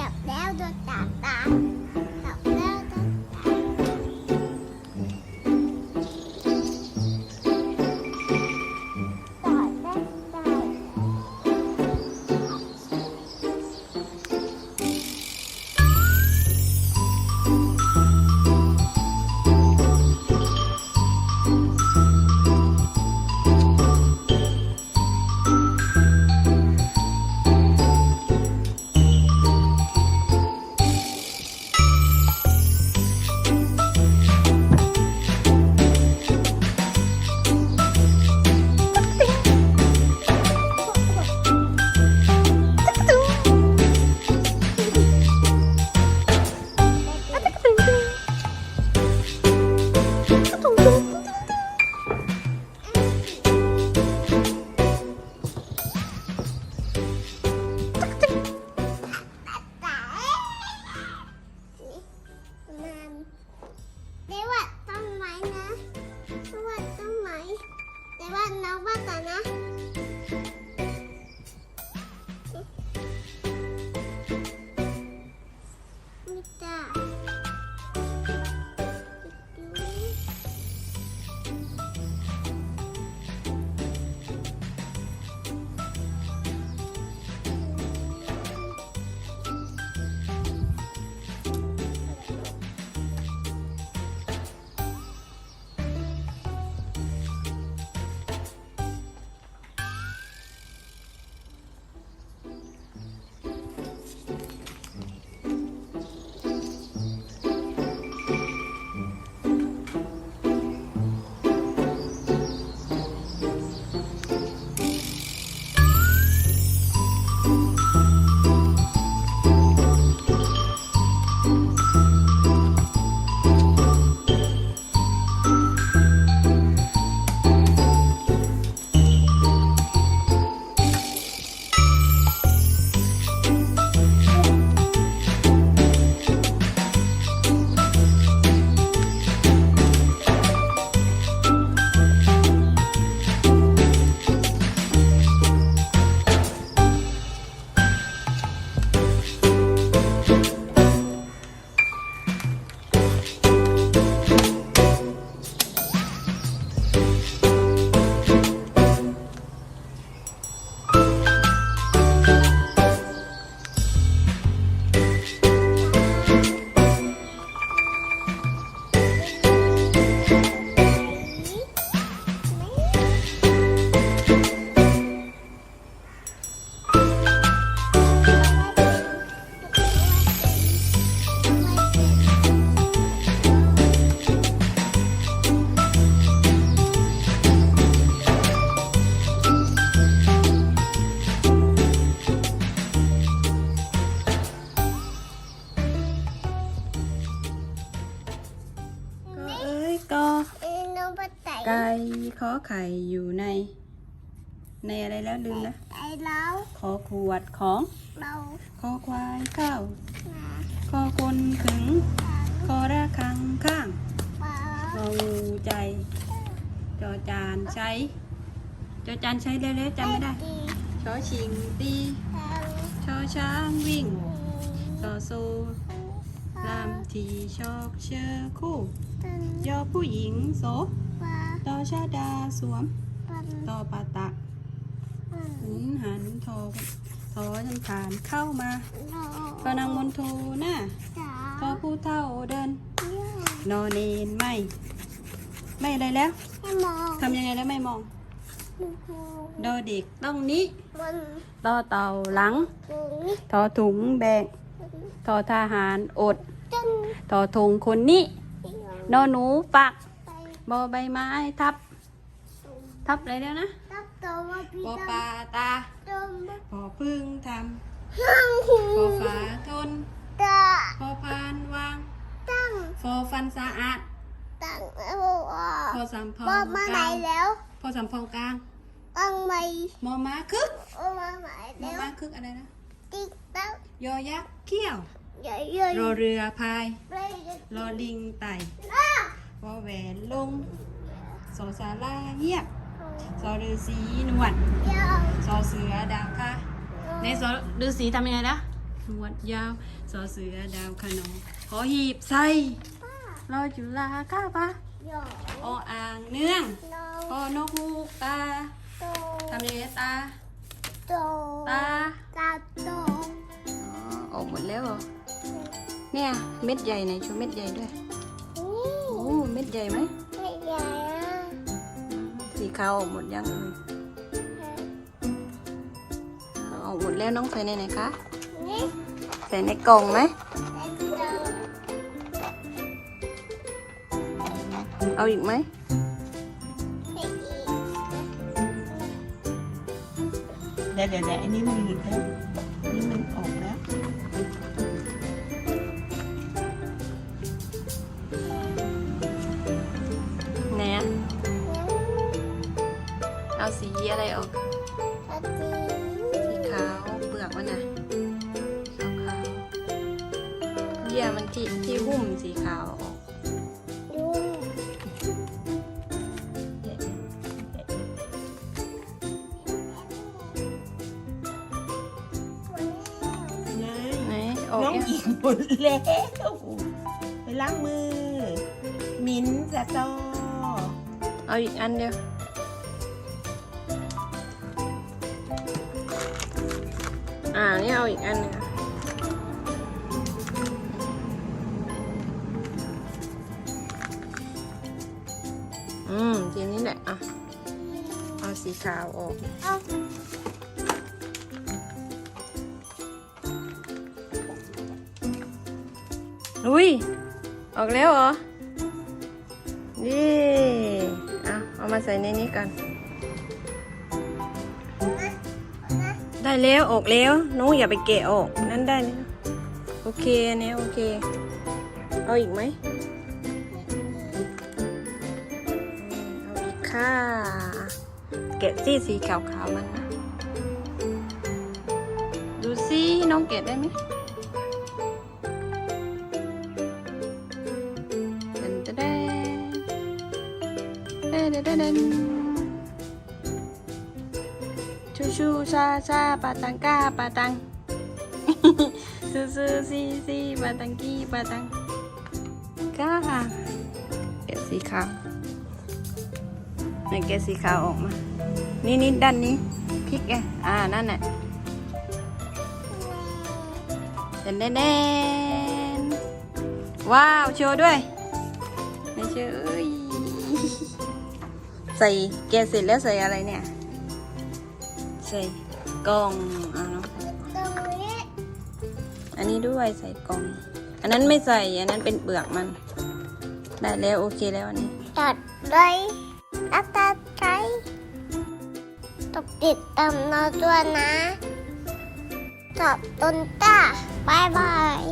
ดับแล้วโดนตาตา ไข่อยู่ใน ในอะไรแล้วลืมนะไตแล้วขอขวดของเราขอควายข้าวมาขอคนขึงขอระคังข้างปลาของูใจจอจานใช้จอจานใช้เร็วๆจำไม่ได้ดีชอชิงตีทางชอช้างวิ่งนี้ซอโซลามทีชอกเชอคู่ต้นยอผู้หญิงโสปลา ตอชาดาสวมปันตอปาตักปันหุนหันทอทอจันผ่านเข้ามาโนพอนางมนโทหน้าจ๋าทอผู้เท่าเดินเยี่ยมนอนเนนไม่ ไม่อะไรแล้วให้มองทำยังไงแล้วไม่มองดูดอเด็กต้องนี้มันตอเต่าหลังตรงทอถุงแบกทอทหารอดต้นทอทงคนนี้เดียวนอหนูปักไป บอใบไม้ทับตรงทับอะไรแล้วนะตับตัวมาพี่ปอตัปลาตาต้มพอพึ่งทห้างหูำพอฝาทนตาพอพานวางตั้งพอฟันสะอาดตั้งเอาอะพอสำพองบอกมาไหนกลางแล้วพอสำพองกลางตั้งไม่มอม้าคึกเอามาไหนมอแล้วม้าคึกอะไรนะติ๊กตั้งยอยักษ์เขี้ยวใหญ่ใหญ่รอเรือพายเลยรอลิงไต่อ้า ววอแหวนลงสอสาราเงียบสอฤาษีหนวดเดี๋ยวสอเสือดาวค่ะในสอฤาษีทำยังไงนะวดยาวสอเสือดาวขนองขอหีบใส่ป้ารอจุฬาก้าปะหยอกออ่างเนื่องน้องพอนกฮูกตาโตทำยังไงตาโตตาตาโตอ๋อออกหมดแล้วเหรอเนี่ยเม็ดใหญ่ไหนชูเม็ดใหญ่ด้วยนี่โอ้เม็ดใหญ่ไหมไม่ใหญ่อะสีขาวออกหมดยังเอ่ยเอาออกหมดแล้วน้องใส่ในไหนคะนี่ใส่ในกล่องไหมแต่โตเอาอีกไหมไม่อีกเดี๋ยวเดี๋ยวเดี๋ยวอันนี้มันหลุดแล้วอันนี้มันออก เอาสีอะไรออกปฏิสีขาวเปลือกมันนะขาวขาวๆเยื่อมันที่ที่หุ้มสีขาวออกลุงไงไหนออกน้องยังหญิงหมดแล้วไปล้างมือ มิ้นท์สตอ เอาอีกอันเดียว อ่า นี่เอาอีกอันหนึงอืม ทีนี้แหละ อะ เอาสีขาวออกอุ้ย ออกแล้วเหรอ นี่เอาเอามาใส่ในนี้กัน ได้แล้วออกแล้วน้องอย่าไปเกะออกนั่นได้แล้วโอเคอันนี้โอเค เอาอีกไหมเอาอีกค่ะ แกะซี่สีขาวๆมันนะดูสิน้องแกะได้ไหมเดนเดนเดนเดนเดนเดน ชูชูชาชาปาตังก้าปาตังซูซูซีซีปาตังกี้ปาตังก้าแกะสีขาวไหนแกะสีขาวออกมา นี่นี่ด้านนี้พลิกไงอ่านั่นแหละเด่นเด่นเด่นว้าวโชว์ด้วยไหนโชว์เอ้ยใส่แกะเสร็จแล้วใส่อะไรเนี่ย ใส่กล่องอะเนาะอันนี้ด้วยใส่กล่อง อันนั้นไม่ใส่ อันนั้นเป็นเปลือกมัน ได้แล้วโอเคแล้วอันนี้ตัดเลยตัตัดใจตบติดตามเราด้วยนะตอบต้นตาบายบาย